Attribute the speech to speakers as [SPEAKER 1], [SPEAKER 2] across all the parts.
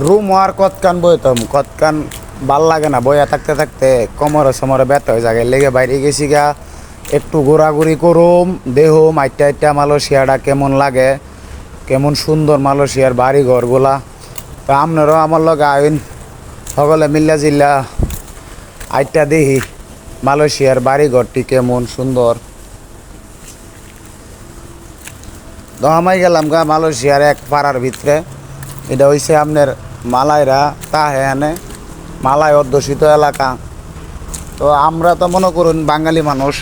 [SPEAKER 1] Room আর কতকান বইতাম কতকান ভালো লাগে না, বইয়া থাকতে থাকতে কোমরে সমরে ব্যথা হয়ে যায়। লেগে বাইরে গেছি গা, একটু ঘোরাঘুরি করুম দেহ মাইটা আইটা মালয়েশিয়াটা কেমন লাগে, কেমন সুন্দর মালয়েশিয়ার বাড়ি ঘরগুলা তা আপনারাও আমার লগে আইন, সকলে মিল্লা জিল্লা আইটা দেখি মালয়েশিয়ার বাড়ি ঘরটি কেমন সুন্দর। আমি গেলাম গা মালয়েশিয়ার এক পাড়ার ভিতরে। এটা হইছে আপনার মালাইরা তাহে আনে মালাই অধ্যুষিত এলাকা। তো আমরা তো মনে করুন বাঙালি মানুষ,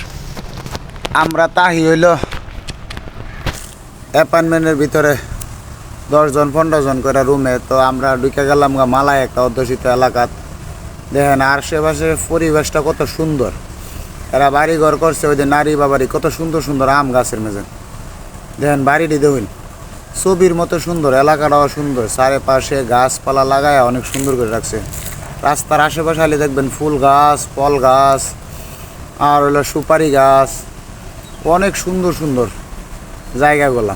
[SPEAKER 1] আমরা তাহি হইল অ্যাপার্টমেন্টের ভিতরে দশজন পনেরো জন করে রুমে। তো আমরা ঢুকে গেলাম গা মালাই একটা অধ্যুষিত এলাকাত দেখেন আশেপাশে পরিবেশটা কত সুন্দর। এরা বাড়ি ঘর করছে, ওই যে নারী বাবারি, কত সুন্দর সুন্দর আম গাছের মেঝে। দেখেন বাড়িটি দেখুন। ছবির মতো সুন্দর, এলাকাটাও সুন্দর। চারিপাশে গাছপালা লাগায় অনেক সুন্দর করে রাখছে। রাস্তার আশেপাশে আলে দেখবেন ফুল গাছ, ফল গাছ, আর হলো সুপারি গাছ। অনেক সুন্দর সুন্দর জায়গাগুলা।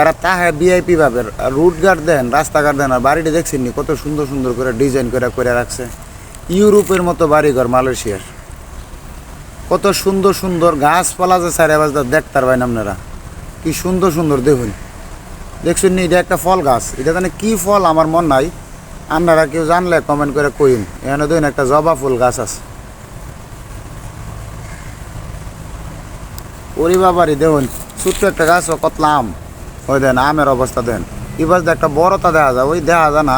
[SPEAKER 1] এরা তাহে ভিআইপি ভাবে রুট গার্ড দেন, রাস্তাঘাট দেন, আর বাড়িটি দেখছেন কত সুন্দর সুন্দর করে ডিজাইন করে করে রাখছে। ইউরোপের মতো বাড়িঘর মালয়েশিয়ার। কত সুন্দর সুন্দর গাছপালা যে সারে বাজদা দেখতার ভাই আপনারা। কি সুন্দর সুন্দর দেখুন। দেখছেন এটা একটা ফল গাছ। এটা জানে কি ফল, আমার মন নাই। আপনারা কেউ জানলে কমেন্ট করে কইন। এখানে দেখুন একটা জবা ফুল গাছ আছে। ওরে বাবারি, দেখুন, ছোট্ট একটা গাছ, ও কতলা আম। ওই দেন আমের অবস্থা দেন এবার একটা বড়তা দেখা যায়, ওই দেখা যায় না।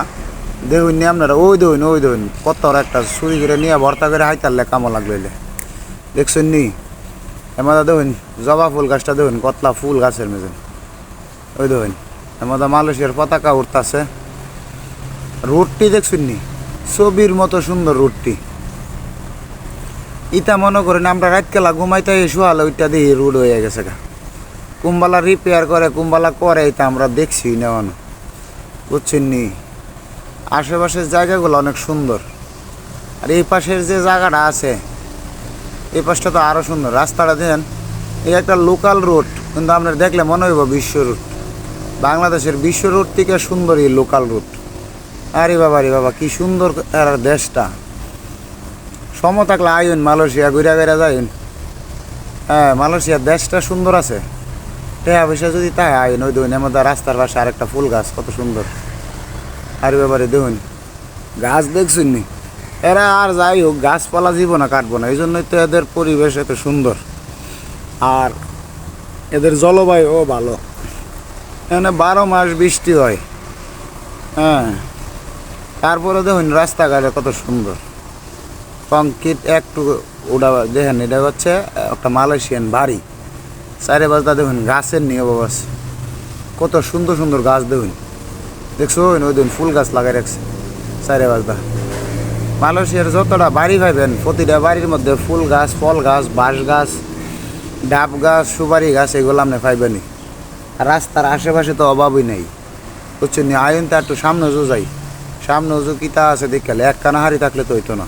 [SPEAKER 1] দেখুন নি আপনারা, ওই দেখুন ওই দেখুন, কত একটা চুরি করে নিয়ে ভর্তা করে হাইতারলে কামো লাগলে দেখছেন নি? এমাদা দেখুন, জবা ফুল গাছটা দেখুন, কতলা ফুল গাছের মেঝে ওই দেখুন। এমাদা মালয়েশিয়ার পতাকা উঠতাছে রুটটি দেখছেন নি? ছবির মতো সুন্দর রুটটি। ইটা মনে করেন আমরা রাতকেলা ঘুমাইতে শোয়ালে ওইটা দিয়ে রুড হয়ে গেছে গা। কুম্বালা রিপেয়ার করে, কুম্বালা করে এটা আমরা দেখছি নেওয়ানো বুঝছেন নি? আশেপাশের জায়গাগুলো অনেক সুন্দর। আর এই পাশের যে জায়গাটা আছে, এই পাশটা তো আরও সুন্দর। রাস্তাটা দেন এই একটা লোকাল রুট কিন্তু আপনার দেখলে মনে হইব বিশ্ব রুট বাংলাদেশের বিশ্ব রুট থেকে সুন্দর এই লোকাল রুট আরে বাবা রে বাবা, কি সুন্দর এর দেশটা। সম থাকলে আইন, মালয়েশিয়া ঘুরা ঘুরা যাইন। হ্যাঁ মালয়েশিয়ার দেশটা সুন্দর আছে। টেহা পয়সা যদি তাই আইন, ওই দেখুন আমাদের রাস্তার পাশে আরেকটা ফুল গাছ, কত সুন্দর। আরে ব্যাপারে দেখুন গাছ দেখছুন নি? এরা আর যাই হোক, গাছপালা জীবনে কাটবো না এই জন্যই তো এদের পরিবেশ এত সুন্দর। আর এদের জলবায়ুও ভালো। এখানে বারো মাস বৃষ্টি হয়। হ্যাঁ। তারপরে দেখুন রাস্তাঘাটে কত সুন্দর। কংক্রিট একটু ওটা দেখেন, এটা হচ্ছে একটা মালয়েশিয়ান বাড়ি। চারে বাজটা দেখুন গাছের নিয়ে বাবাস কত সুন্দর সুন্দর গাছ দেখুন। দেখছ? ওই দেখুন ফুল গাছ লাগাই রাখছে চারে বাজটা মালয়েশিয়ার যতটা বাড়ি পাইবেন প্রতিটা বাড়ির মধ্যে ফুল গাছ, ফল গাছ, বাঁশ গাছ, ডাব গাছ, সুপারি গাছ, এগুলো আপনি পাইবেনই। আর রাস্তার আশেপাশে তো অভাবই নেই। বুঝছেন নি? আইন তো একটু সামনে উজু যাই। সামনে উজু কিতা আছে দেখালে এক কানা হাড়ি থাকলে তো হইতো না।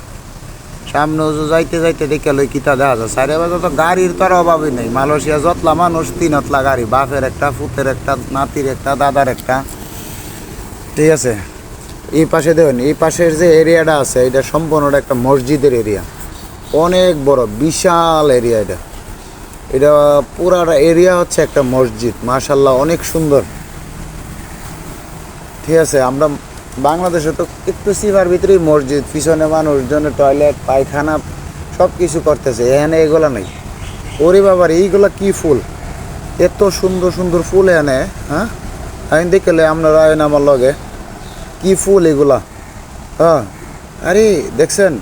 [SPEAKER 1] সামনে উজু যাইতে যাইতে দেখালে কিতা দেখা যায়। সাইডে বাজে তো গাড়ির তো আর অভাবই নেই। মালয়েশিয়া যতলা মানুষ তিনতলা গাড়ি। বাপের একটা, ফুতের একটা, নাতির একটা, দাদার একটা। ঠিক আছে? এই পাশে দেখুন, এই পাশের যে এরিয়াটা আছে এটা সম্পূর্ণটা একটা মসজিদের এরিয়া। অনেক বড়, বিশাল এরিয়া এটা। এটা পুরাটা এরিয়া হচ্ছে একটা মসজিদ মাশাল্লাহ অনেক সুন্দর। ঠিক আছে, আমরা বাংলাদেশে তো একটু সিভার ভিতরেই মসজিদ, পিছনে মানুষজনের টয়লেট পায়খানা সব কিছু করতেছে, এখানে এগুলা নেই। ওরে বাবার, এইগুলা কি ফুল? এত সুন্দর সুন্দর ফুল এনে হ্যাঁ? আমি দেখলে আপনারা আইন আমার লগে, কি ফুল এগুলা? হ্যাঁ আরে দেখছেন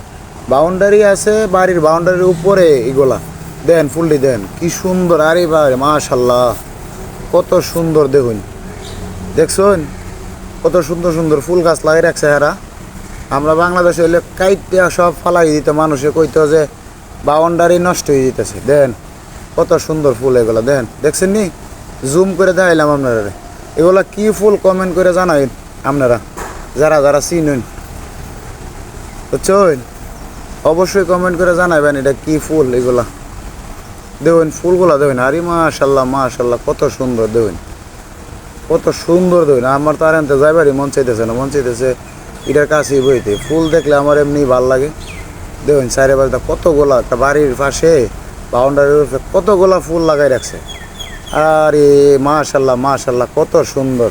[SPEAKER 1] বাউন্ডারি আছে, বাড়ির বাউন্ডারির উপরে এগুলা। দেন ফুলটি দেন। কি সুন্দর, আরে বাড়ি মাশাল্লাহ। কত সুন্দর, দেখুন। দেখছেন? কত সুন্দর সুন্দর ফুল গাছ লাগিয়ে রাখছে এরা। আমরা বাংলাদেশে হইলে কাইটে সব ফালাই দিতে, মানুষে কইতো যে বাউন্ডারি নষ্ট হয়ে যেতেছে। দেন, কত সুন্দর ফুল এগুলো, দেন। দেখছেন নি? জুম করে দেখাইলাম আপনারা। এগুলা কি ফুল কমেন্ট করে জানাইন আপনারা, যারা যারা চিনুন। বুঝছেন? অবশ্যই কমেন্ট করে জানাবেন এটা কি ফুল এগুলা। দেখুন ফুলগুলা দেখুন আরে মাশাল্লাহ মাশাল্লাহ, কত সুন্দর দেখুন কত সুন্দর দই না আমার তো আর এনতে যাইবারই মন চাইতেছে না। মন চাইতেছে এটার কাছেই বইতে। ফুল দেখলে আমার এমনি ভালো লাগে। দেখুন চারে বাড়িতে কতগুলা একটা বাড়ির পাশে, বাউন্ডারির উপরে কতগুলা ফুল লাগাই রাখছে। আরে মাশাল্লাহ মাশাল্লাহ, কত সুন্দর।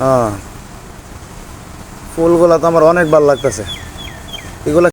[SPEAKER 1] হ্যাঁ। ফুলগুলা তো আমার অনেক ভালো লাগতেছে। এগুলা